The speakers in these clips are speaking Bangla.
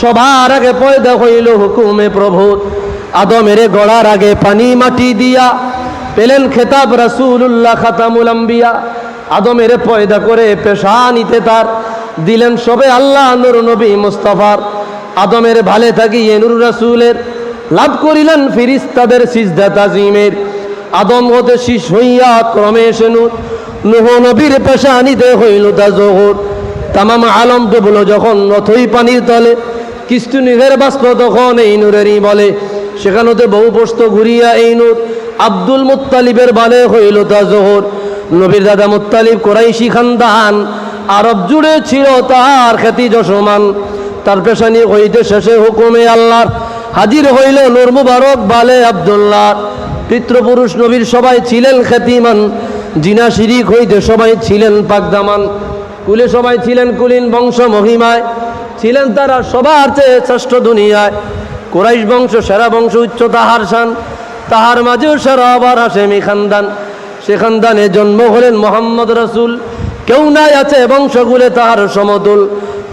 সবার আগে পয়দা হইল হুকুমে প্রভু। আদমের গড়ার আগে পানি মাটি দিয়া, পেলেন খেতাব রাসূলুল্লাহ খাতামুল আম্বিয়া। আদমের পয়দা করে পেশা নিতে তার, দিলেন সবে আল্লাহ নূর নবী মুস্তাফার। আদমের ভালে থাকি এনুর রাসূলের, লাভ করিলেন ফিরিস্তাদের সিজদা তাজিমের। আদম হতে শীষ হইয়া ক্রমে এসে নূর, নুহ নবীর পেশা নিতে হইল তা জোহর তামাম আলম ডুবলো যখন নথই পানির তলে কিস্তু নিঘের বাস্প তখন এই নূরেরই বলে। সেখানেতে বহু পোস্ত ঘুরিয়া এই নূর। আব্দুল মুত্তালিবের বালে হইল তা জোহর। নবীর দাদা মুত্তালিব কোরাইশি খানদান। আরব জুড়ে ছিল তার খ্যাতি যশমান। তার পেশানি হইতে শেষে হুকুমে আল্লাহর। হাজির হইল নূর মুবারক বালে আবদুল্লাহ পিতৃপুরুষ নবীর সবাই ছিলেন খ্যাতিমান। জিনা শিরিক হইতে সবাই ছিলেন পাকদামান কুলে সবাই ছিলেন কুলিন বংশ মহিমায়। ছিলেন তারা সবার চেয়ে শ্রেষ্ঠ দুনিয়ায়। কোরাইশ বংশ, সেরা বংশ উচ্চ তাহার শান। তাহার মাঝেও সেরা আবার হাসেমি খানদান। সে খানদানে জন্ম হলেন মোহাম্মদ রসুল। কেউ নাই আছে বংশগুলে তাহার সমতুল।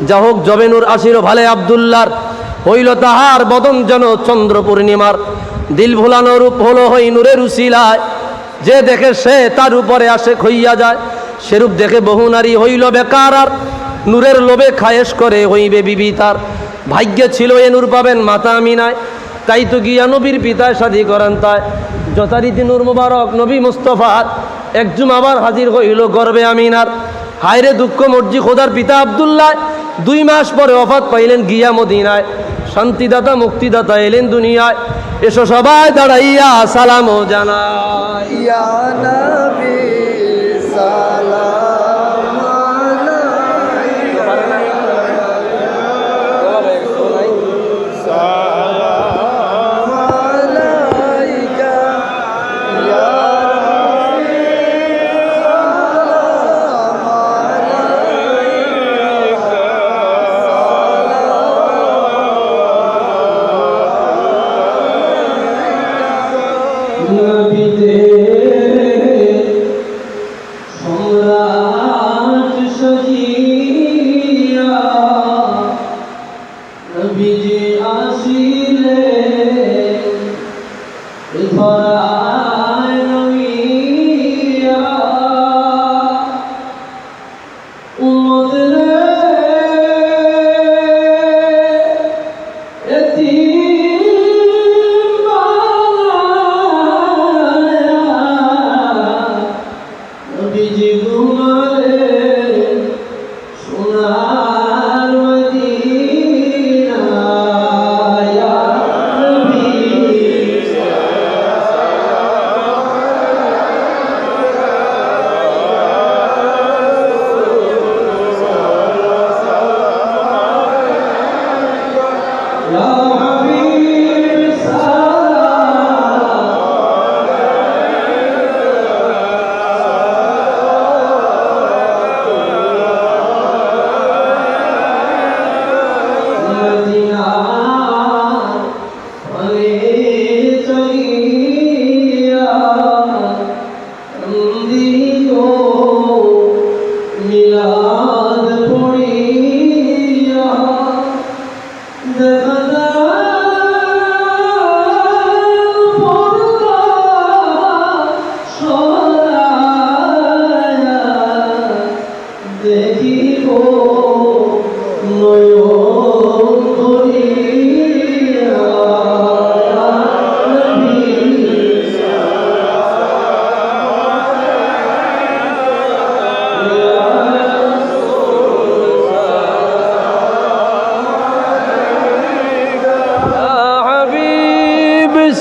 যা হোক জবেনুর আসির ভালে আবদুল্লার। হইল তাহার বদন যেন চন্দ্র পূর্ণিমার। দিল ভোলানো রূপ হলো হই নূরের উশিলায় যে দেখে সে তার উপরে আসে খইয়া যায়। সেরূপ দেখে বহু নারী হইল বেকার আর। নূরের লোভে খায়েশ করে হইবে বিবি তার। ভাগ্যে ছিল এ নূর পাবেন মাতা আমিনায়। তাই তো গিয়া নবীর পিতায় সাধি করেন তাই। যথারীতি নূর মুবারক নবী মুস্তফার একজুম আবার হাজির হইল গর্বে আমিনার। হায়রে দুঃখ মর্জি খোদার পিতা আবদুল্লাহ দুই মাস পরে অফাত পাইলেন গিয়া মদিনায়। শান্তিদাতা, মুক্তিদাতা এলেন দুনিয়ায়। এসো সবাই দাঁড়াইয়া সালাম জানাই।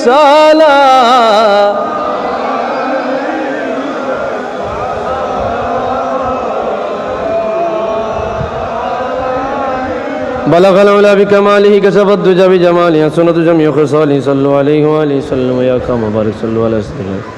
حبيب سلام بلغ العلا بكماله كشف الدجى بجماله سنة جميع خصاله صلوا عليه وآله وسلم يا كما بارك صلوا على سيدنا